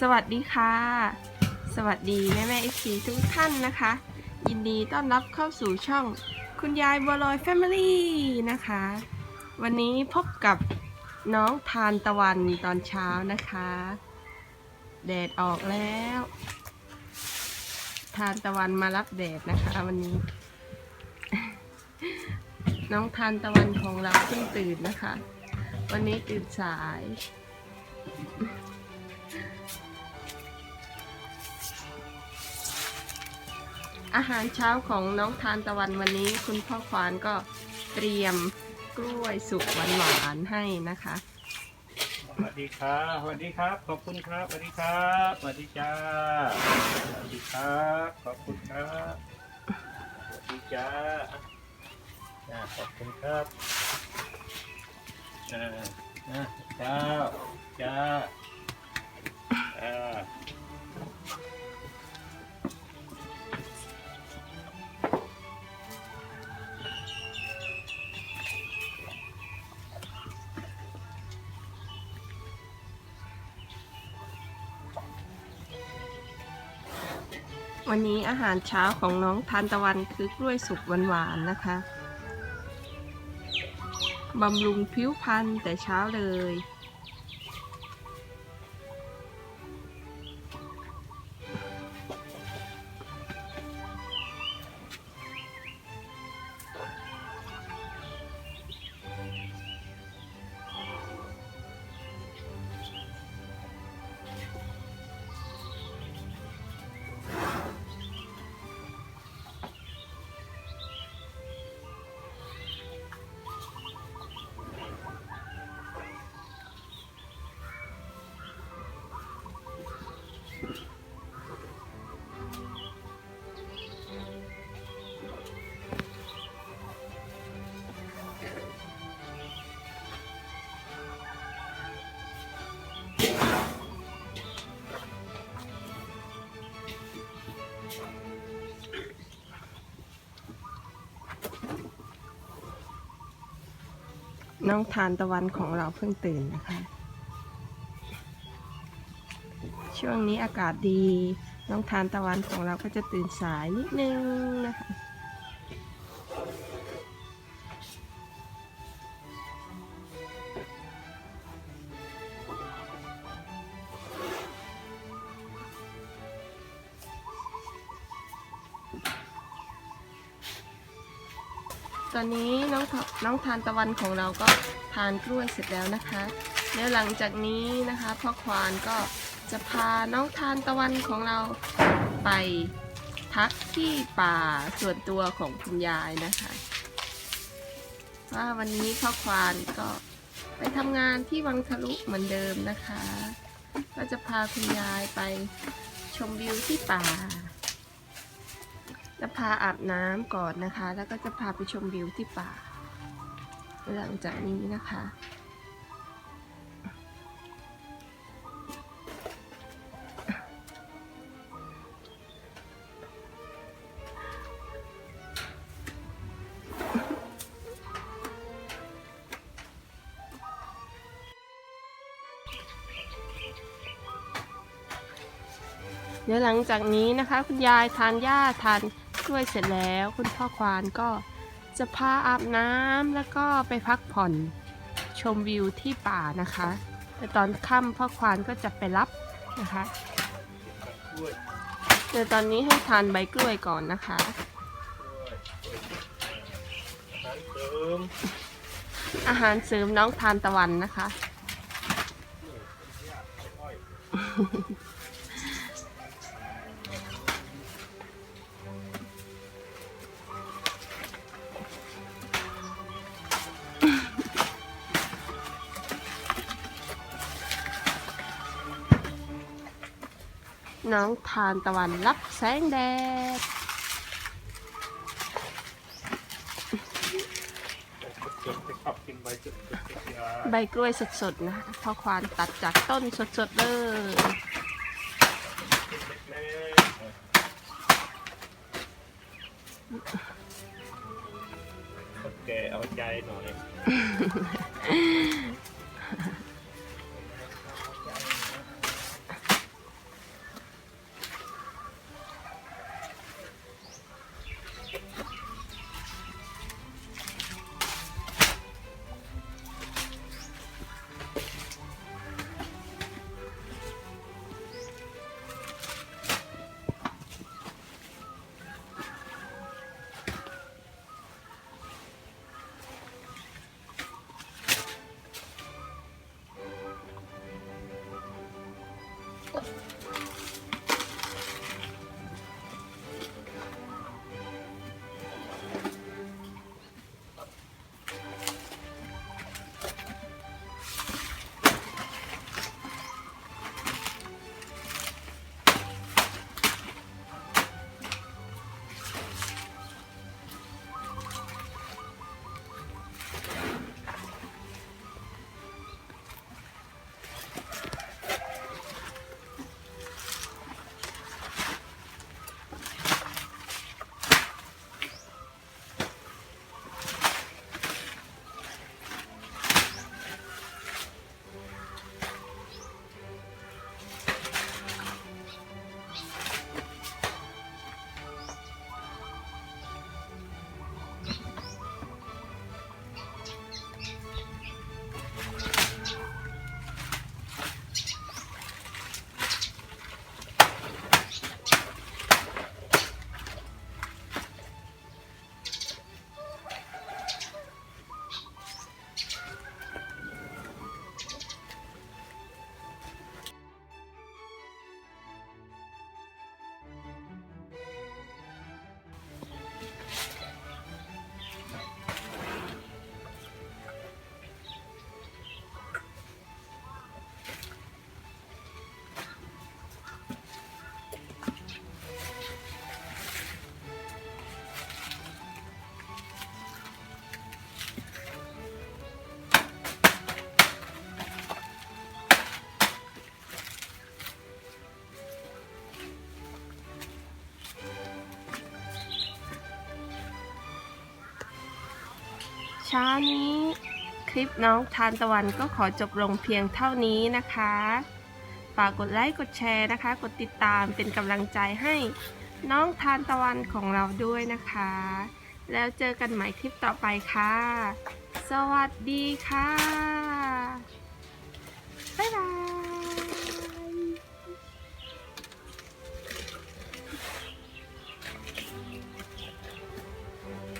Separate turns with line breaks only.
สวัสดีค่ะ สวัสดีแม่แม่เอฟซีทุกท่านนะคะ ยินดีต้อนรับเข้าสู่ช่องคุณยายบัวลอยแฟมิลี่นะคะ วันนี้พบกับน้องทานตะวันตอนเช้านะคะ แดดออกแล้ว ทานตะวันมารับแดดนะคะวันนี้ น้องทานตะวันของเราเพิ่งตื่นนะคะ วันนี้ตื่นสาย อาหารเช้าของน้องทานตะวันวันนี้ คุณพ่อควานก็เตรียมกล้วยสุกหวานๆให้นะคะ
สวัสดีครับสวัสดีครับ ขอบคุณครับสวัสดีครับสวัสดีจ้าสวัสดีครับ ขอบคุณครับสวัสดีจ้าขอบคุณครับอ่าอ่าจ้าจ้า
วันนี้อาหารเช้าของน้องทานตะวันคือกล้วยสุกหวานๆนะคะ บำรุงผิวพรรณแต่เช้าเลย น้องทานตะวันของเราเพิ่งตื่นนะคะ ช่วงนี้อากาศดี น้องทานตะวันของเราก็จะตื่นสายนิดนึงนะคะ ตอนนี้น้องทน้องทานตะวันของเราก็ทานกล้วยเสร็จแล้วนะคะ แล้วหลังจากนี้นะคะพ่อควานก็จะพาน้องทานตะวันของเราไปพักที่ป่าส่วนตัวของคุณยายนะคะ ว่าวันนี้พ่อควานก็ไปทำงานที่วังทะลุเหมือนเดิมนะคะ ก็จะพาคุณยายไปชมวิวที่ป่า จะพาอาบน้ำก่อนนะคะ แล้วก็จะพาไปชมวิวที่ป่า หลังจากนี้นะคะ เดี๋ยวหลังจากนี้นะคะ คุณยายทานหญ้าทาน กล้วยเสร็จแล้วคุณพ่อควานก็จะพาอาบน้ำแล้วก็ไปพักผ่อนชมวิวที่ป่านะคะแต่ตอนค่ำพ่อควานก็จะไปรับนะคะ
กล้วย
เดี๋ยวตอนนี้ให้ทานใบกล้วยก่อนนะคะ
อาหารเสริม
น้องทานตะวันนะคะ น้องทานตะวันรับแสงแดด
สดๆไปขับกินใบสดๆยา
ใบกล้วยสดๆนะคะพ่อควานตัดจากต้นสดๆเลย
เล็กๆคนแก่เอาใจหน่อย
เช้านี้คลิปน้องทานตะวันก็ขอจบลงเพียงเท่านี้นะคะ ฝากกดไลค์กดแชร์นะคะ กดติดตามเป็นกำลังใจให้น้องทานตะวันของเราด้วยนะคะ แล้วเจอกันใหม่คลิปต่อไปค่ะ สวัสดีค่ะ